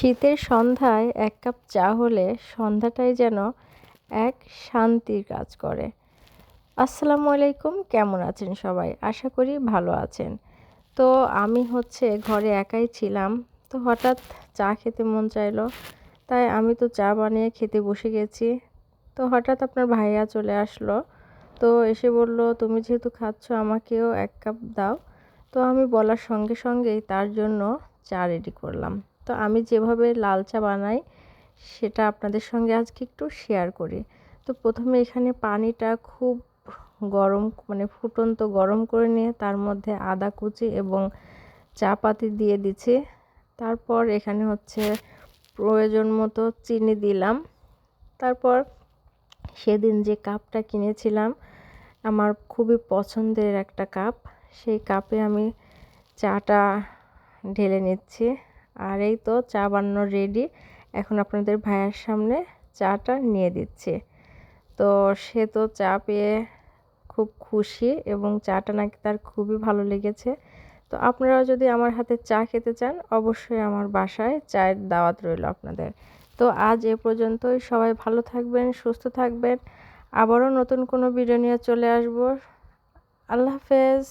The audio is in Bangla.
শীতের সন্ধ্যায় এক কাপ চা হলে সন্ধ্যাটাই যেন এক শান্তির কাজ করে। আসসালামু আলাইকুম, কেমন আছেন সবাই? আশা করি ভালো আছেন। তো আমি হচ্ছে ঘরে একাই ছিলাম, তো হঠাৎ চা খেতে মন চাইলো, তাই আমি তো চা বানিয়ে খেতে বসে গেছি। তো হঠাৎ আপনার ভাইয়া চলে আসলো, তো এসে বলল, তুমি যেহেতু খাচ্ছ, আমাকেও এক কাপ দাও। তো আমি বলার সঙ্গে সঙ্গেই তার জন্য চা রেডি করলাম। তো আমি যেভাবে লাল চা বানাই, সেটা আপনাদের সঙ্গে আজকে একটু শেয়ার করি। তো প্রথমে এখানে পানিটা খুব গরম মানে ফুটন্ত গরম করে নিয়ে তার মধ্যে আদা কুচি এবং চা পাতি দিয়ে দিচ্ছি। তারপর এখানে হচ্ছে প্রয়োজন মতো চিনি দিলাম। তারপর সেদিন যে কাপটা কিনেছিলাম, আমার খুবই পছন্দের একটা কাপ, সেই কাপে আমি চাটা ঢেলে নিচ্ছি। আর এই তো চা বানানো রেডি এখন আপনাদের ভাইয়ের সামনে চাটা নিয়ে দিচ্ছি। তো সে তো চা পেয়ে খুব খুশি এবং চাটা নাকি তার খুবই ভালো লেগেছে। তো আপনারাও যদি আমার হাতে চা খেতে চান, অবশ্যই আমার বাসায় চায়ের দাওয়াত রইল আপনাদের। তো আজ এ পর্যন্তই। সবাই ভালো থাকবেন, সুস্থ থাকবেন। আবারও নতুন কোনো ভিডিও নিয়ে চলে আসব। আল্লাহ হাফেজ।